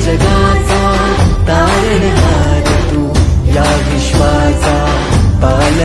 जगाचा तारण हार तू. या विश्वाचा